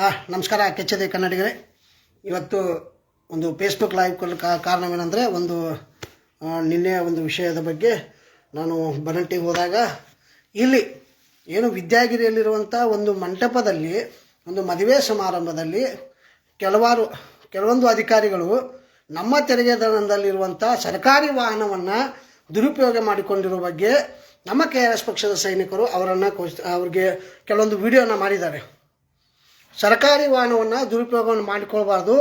ಹಾಂ ನಮಸ್ಕಾರ, ಕೆಚ್ಚದೆ ಕನ್ನಡಿಗರೇ. ಇವತ್ತು ಒಂದು ಫೇಸ್ಬುಕ್ ಲೈವ್ ಕಾರಣವೇನೆಂದರೆ ಒಂದು ನಿನ್ನೆ ಒಂದು ವಿಷಯದ ಬಗ್ಗೆ ನಾನು ಬರಂಟಿಗೆ ಹೋದಾಗ ಇಲ್ಲಿ ಏನು ವಿದ್ಯಾಗಿರಿಯಲ್ಲಿರುವಂಥ ಒಂದು ಮಂಟಪದಲ್ಲಿ, ಒಂದು ಮದುವೆ ಸಮಾರಂಭದಲ್ಲಿ ಕೆಲವಾರು, ಕೆಲವೊಂದು ಅಧಿಕಾರಿಗಳು ನಮ್ಮ ತೆರಿಗೆ ದರದಲ್ಲಿರುವಂಥ ಸರ್ಕಾರಿ ವಾಹನವನ್ನು ದುರುಪಯೋಗ ಮಾಡಿಕೊಂಡಿರೋ ಬಗ್ಗೆ ನಮ್ಮ ಕೆ ಆರ್ ಎಸ್ ಪಕ್ಷದ ಸೈನಿಕರು ಅವರನ್ನು ಅವ್ರಿಗೆ ಕೆಲವೊಂದು ವಿಡಿಯೋನ ಮಾಡಿದ್ದಾರೆ. ಸರ್ಕಾರಿ ವಾಹನವನ್ನು ದುರುಪಯೋಗವನ್ನು ಮಾಡಿಕೊಳ್ಬಾರ್ದು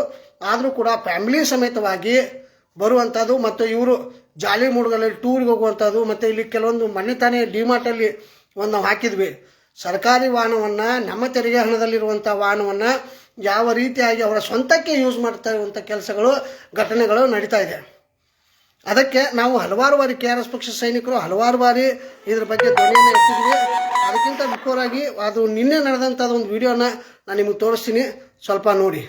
ಆದರೂ ಕೂಡ ಫ್ಯಾಮಿಲಿ ಸಮೇತವಾಗಿ ಬರುವಂಥದ್ದು ಮತ್ತು ಇವರು ಜಾಲಿ ಮೂಡುಗಲ್ಲಿ ಟೂರಿಗೆ ಹೋಗುವಂಥದ್ದು ಮತ್ತು ಇಲ್ಲಿ ಕೆಲವೊಂದು ಮೊನ್ನೆ ತಾನೇ ಡಿಮಾರ್ಟಲ್ಲಿ ಒಂದು ನಾವು ಹಾಕಿದ್ವಿ. ಸರ್ಕಾರಿ ವಾಹನವನ್ನು ನಮ್ಮ ತೆರಿಗೆ ಹಣದಲ್ಲಿರುವಂಥ ವಾಹನವನ್ನು ಯಾವ ರೀತಿಯಾಗಿ ಅವರ ಸ್ವಂತಕ್ಕೆ ಯೂಸ್ ಮಾಡ್ತಾ ಇರುವಂಥ ಕೆಲಸಗಳು, ಘಟನೆಗಳು ನಡೀತಾ ಇದೆ. ಅದಕ್ಕೆ ನಾವು ಹಲವಾರು ಬಾರಿ ಕೆ ಆರ್ ಎಸ್ ಪಕ್ಷ ಸೈನಿಕರು ಹಲವಾರು ಬಾರಿ ಇದ್ರ ಬಗ್ಗೆ ಧ್ವನಿಯನ್ನು ಎತ್ತಿದ್ವಿ. ಅದಕ್ಕಿಂತ ಬಿಫೋರಾಗಿ ಅದು ನಿನ್ನೆ ನಡೆದಂಥದ್ದು ಒಂದು ವಿಡಿಯೋನ ನಾನು ನಿಮಗೆ ತೋರಿಸ್ತೀನಿ. ಸ್ವಲ್ಪ ನೋಡಿ.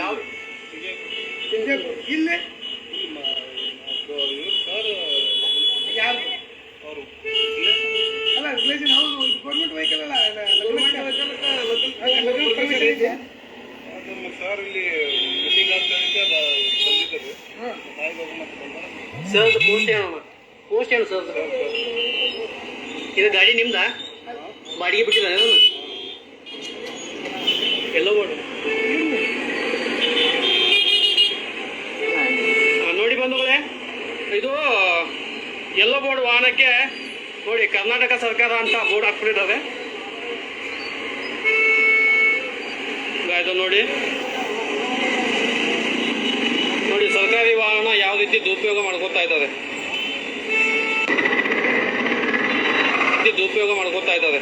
ಹೌದು ಗೌರ್ಮೆಂಟ್ ವೆಹಿಕಲ್ ಅಲ್ಲ ಸರ್ ಇಲ್ಲಿ ಮೀಟಿಂಗ್ ಸರ್ ಪೋಸ್ಟ್ ಏನು ಸರ್? ಇದು ಗಾಡಿ ನಿಮ್ದಾ? ಬಾಡಿಗೆ ಬಿಟ್ಟಿಲ್ಲ ಆ, ನೋಡಿ ಬಂಧುಗಳೇ ಇದು ಎಲ್ಲೋ ಬೋರ್ಡ್ ವಾಹನಕ್ಕೆ ನೋಡಿ ಕರ್ನಾಟಕ ಸರ್ಕಾರ ಅಂತ ಬೋರ್ಡ್ ಹಾಕ್ಬಿಟ್ಟಿದ್ದಾರೆ ಇದು ನೋಡಿ. ನೋಡಿ ಸರ್ಕಾರಿ ವಾಹನ ಯಾವ ರೀತಿ ದುರುಪಯೋಗ ಮಾಡ್ಕೋತಾ ಇದ್ದಾರೆ ದುರುಪಯೋಗ ಮಾಡ್ಕೋತಾ ಇದ್ದಾರೆ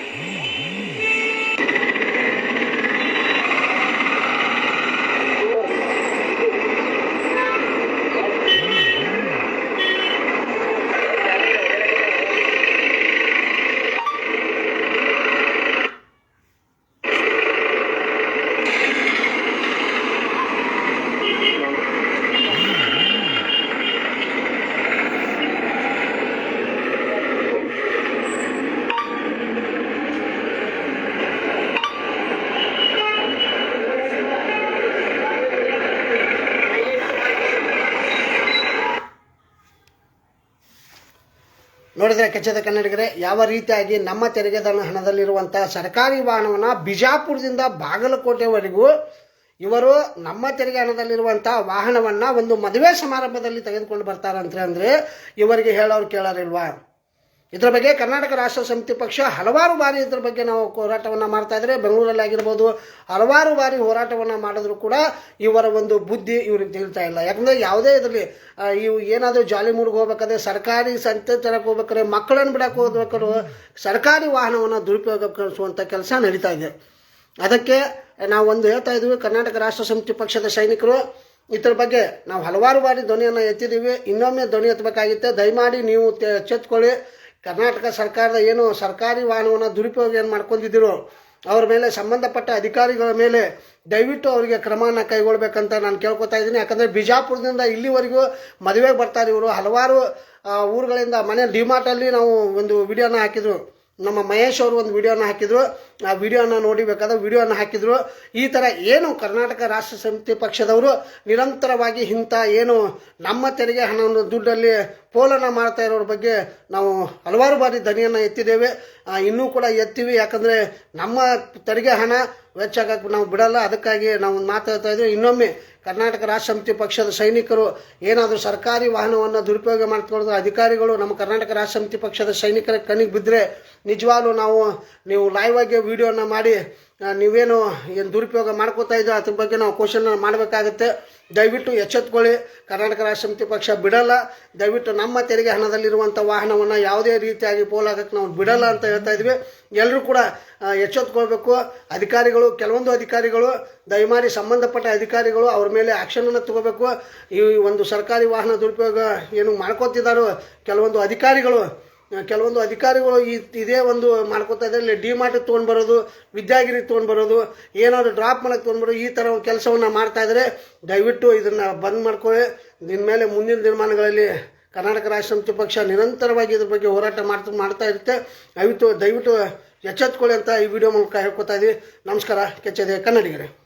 ನೋಡಿದರೆ ಕೆಚ್ಚದ ಕನ್ನಡಿಗರೇ, ಯಾವ ರೀತಿಯಾಗಿ ನಮ್ಮ ತೆರಿಗೆ ದನ ಹಣದಲ್ಲಿರುವಂಥ ಸರ್ಕಾರಿ ವಾಹನವನ್ನು ಬಿಜಾಪುರದಿಂದ ಬಾಗಲಕೋಟೆವರೆಗೂ ಇವರು ನಮ್ಮ ತೆರಿಗೆ ಹಣದಲ್ಲಿರುವಂಥ ವಾಹನವನ್ನು ಒಂದು ಮದುವೆ ಸಮಾರಂಭದಲ್ಲಿ ತೆಗೆದುಕೊಂಡು ಬರ್ತಾರಂತೆ ಅಂದರೆ ಇವರಿಗೆ ಹೇಳೋರು ಕೇಳೋರಿಲ್ವಾ? ಇದರ ಬಗ್ಗೆ ಕರ್ನಾಟಕ ರಾಷ್ಟ್ರ ಸಮಿತಿ ಪಕ್ಷ ಹಲವಾರು ಬಾರಿ ಇದರ ಬಗ್ಗೆ ನಾವು ಹೋರಾಟವನ್ನು ಮಾಡ್ತಾ ಬೆಂಗಳೂರಲ್ಲಿ ಆಗಿರ್ಬೋದು ಹಲವಾರು ಬಾರಿ ಹೋರಾಟವನ್ನು ಮಾಡಿದ್ರು ಕೂಡ ಇವರ ಒಂದು ಬುದ್ಧಿ ಇವ್ರಿಗೆ ತಿಳಿತಾ ಇಲ್ಲ. ಯಾಕಂದರೆ ಯಾವುದೇ ಇದರಲ್ಲಿ ಇವು ಏನಾದರೂ ಜಾಲಿ ಮೂಡ್ಗೆ ಹೋಗ್ಬೇಕಾದ್ರೆ ಸರ್ಕಾರಿ ಸಂತೆ ತರಕ್ಕೆ ಹೋಗ್ಬೇಕಾದ್ರೆ ಮಕ್ಕಳನ್ನು ಬಿಡಕ್ಕೆ ಹೋಗ್ಬೇಕಾದ್ರು ಸರ್ಕಾರಿ ವಾಹನವನ್ನು ದುರುಪಯೋಗಪಡಿಸುವಂಥ ಕೆಲಸ ನಡೀತಾ ಇದೆ. ಅದಕ್ಕೆ ನಾವು ಒಂದು ಹೇಳ್ತಾ ಇದ್ದೀವಿ ಕರ್ನಾಟಕ ರಾಷ್ಟ್ರ ಸಮಿತಿ ಪಕ್ಷದ ಸೈನಿಕರು, ಇದ್ರ ಬಗ್ಗೆ ನಾವು ಹಲವಾರು ಬಾರಿ ಧ್ವನಿಯನ್ನು ಎತ್ತಿದ್ದೀವಿ ಇನ್ನೊಮ್ಮೆ ಧ್ವನಿ ಎತ್ತಬೇಕಾಗಿತ್ತು. ದಯಮಾಡಿ ನೀವು ಎಚ್ಚೆತ್ಕೊಳ್ಳಿ ಕರ್ನಾಟಕ ಸರ್ಕಾರದ ಏನು ಸರ್ಕಾರಿ ವಾಹನವನ್ನು ದುರುಪಯೋಗ ಏನು ಮಾಡ್ಕೊಂಡಿದ್ದರು ಅವ್ರ ಮೇಲೆ ಸಂಬಂಧಪಟ್ಟ ಅಧಿಕಾರಿಗಳ ಮೇಲೆ ದಯವಿಟ್ಟು ಅವರಿಗೆ ಕ್ರಮವನ್ನು ಕೈಗೊಳ್ಬೇಕಂತ ನಾನು ಕೇಳ್ಕೊತಾ ಇದ್ದೀನಿ. ಯಾಕಂದರೆ ಬಿಜಾಪುರದಿಂದ ಇಲ್ಲಿವರೆಗೂ ಮದುವೆಗೆ ಬರ್ತಾರೆ ಇವರು ಹಲವಾರು ಊರುಗಳಿಂದ ಮನೆ ಡಿಮಾರ್ಟಲ್ಲಿ ನಾವು ಒಂದು ವಿಡಿಯೋನ ಹಾಕಿದ್ರು. ನಮ್ಮ ಮಹೇಶ್ ಅವರು ಒಂದು ವಿಡಿಯೋನ ಹಾಕಿದ್ರು. ಆ ವಿಡಿಯೋನ ನೋಡಿಬೇಕಾದ ವಿಡಿಯೋನ ಹಾಕಿದ್ರು. ಈ ಥರ ಏನು ಕರ್ನಾಟಕ ರಾಷ್ಟ್ರ ಸಮಿತಿ ಪಕ್ಷದವರು ನಿರಂತರವಾಗಿ ಇಂಥ ಏನು ನಮ್ಮ ತೆರಿಗೆ ಹಣವನ್ನು ದುಡ್ಡಲ್ಲಿ ಪೋಲನ ಮಾಡ್ತಾ ಇರೋರ ಬಗ್ಗೆ ನಾವು ಹಲವಾರು ಬಾರಿ ಧ್ವನಿಯನ್ನು ಎತ್ತಿದ್ದೇವೆ. ಇನ್ನೂ ಕೂಡ ಎತ್ತೀವಿ. ಯಾಕಂದರೆ ನಮ್ಮ ತೆರಿಗೆ ಹಣ ವೆಚ್ಚ ನಾವು ಬಿಡಲ್ಲ. ಅದಕ್ಕಾಗಿ ನಾವು ಮಾತಾಡ್ತಾ ಇದ್ವಿ. ಇನ್ನೊಮ್ಮೆ ಕರ್ನಾಟಕ ರಾಷ್ಟ್ರ ಸಮಿತಿ ಪಕ್ಷದ ಸೈನಿಕರು ಏನಾದರೂ ಸರ್ಕಾರಿ ವಾಹನವನ್ನು ದುರುಪಯೋಗ ಮಾಡ್ಕೊಳ್ಳೋದು ಅಧಿಕಾರಿಗಳು ನಮ್ಮ ಕರ್ನಾಟಕ ರಾಷ್ಟ್ರ ಸಮಿತಿ ಪಕ್ಷದ ಸೈನಿಕರ ಕಣ್ಣಿಗೆ ಬಿದ್ದರೆ ನಿಜವಾಗ್ಲೂ ನಾವು, ನೀವು ಲೈವ್ ಆಗಿ ವಿಡಿಯೋನ ಮಾಡಿ ನೀವೇನು ಏನು ದುರುಪಯೋಗ ಮಾಡ್ಕೋತಾ ಇದ್ದೋ ಅದ್ರ ಬಗ್ಗೆ ನಾವು ಕ್ವಶನ್ ಮಾಡಬೇಕಾಗುತ್ತೆ. ದಯವಿಟ್ಟು ಎಚ್ಚೆತ್ಕೊಳ್ಳಿ. ಕರ್ನಾಟಕ ರಾಷ್ಟ್ರ ಸಮಿತಿ ಪಕ್ಷ ಬಿಡಲ್ಲ. ದಯವಿಟ್ಟು ನಮ್ಮ ತೆರಿಗೆ ಹಣದಲ್ಲಿರುವಂಥ ವಾಹನವನ್ನು ಯಾವುದೇ ರೀತಿಯಾಗಿ ಪೋಲಾಗಕ್ಕೆ ನಾವು ಬಿಡಲ್ಲ ಅಂತ ಹೇಳ್ತಾ ಇದ್ವಿ. ಎಲ್ಲರೂ ಕೂಡ ಎಚ್ಚೆತ್ಕೊಳ್ಬೇಕು. ಅಧಿಕಾರಿಗಳು, ಕೆಲವೊಂದು ಅಧಿಕಾರಿಗಳು ದಯಮಾಡಿ ಸಂಬಂಧಪಟ್ಟ ಅಧಿಕಾರಿಗಳು ಅವ್ರ ಮೇಲೆ ಆ್ಯಕ್ಷನನ್ನು ತಗೋಬೇಕು. ಈ ಒಂದು ಸರ್ಕಾರಿ ವಾಹನ ದುರುಪಯೋಗ ಏನು ಮಾಡ್ಕೋತಿದ್ದಾರೋ ಕೆಲವೊಂದು ಅಧಿಕಾರಿಗಳು ಕೆಲವೊಂದು ಅಧಿಕಾರಿಗಳು ಈ, ಇದೇ ಒಂದು ಮಾಡ್ಕೋತಾ ಇದ್ದಾರೆ. ಇಲ್ಲಿ ಡಿಮಾರ್ಟ್ ತೊಗೊಂಡು ಬರೋದು, ವಿದ್ಯಾಗಿರಿ ತೊಗೊಂಡು ಬರೋದು, ಏನಾದರೂ ಡ್ರಾಪ್ ಮಾಡಕ್ಕೆ ತೊಗೊಂಡು ಬರೋದು, ಈ ಥರ ಕೆಲಸವನ್ನು ಮಾಡ್ತಾ ಇದ್ದಾರೆ. ದಯವಿಟ್ಟು ಇದನ್ನು ಬಂದ್ ಮಾಡ್ಕೊಳ್ಳಿ. ನಿನ್ನ ಮೇಲೆ ಮುಂದಿನ ದಿನಮಾನಗಳಲ್ಲಿ ಕರ್ನಾಟಕ ರಾಷ್ಟ್ರ ಸಮಿತಿ ಪಕ್ಷ ನಿರಂತರವಾಗಿ ಇದ್ರ ಬಗ್ಗೆ ಹೋರಾಟ ಮಾಡ್ತಾ ಮಾಡ್ತಾ ಇರುತ್ತೆ. ದಯವಿಟ್ಟು ದಯವಿಟ್ಟು ಎಚ್ಚೆತ್ಕೊಳ್ಳಿ ಅಂತ ಈ ವಿಡಿಯೋ ಮೂಲಕ ಹೇಳ್ಕೊತಾ ಇದ್ದೀವಿ ನಮಸ್ಕಾರ. ಕೆಚ್ಚದೆ ಕನ್ನಡಿಗರೇ.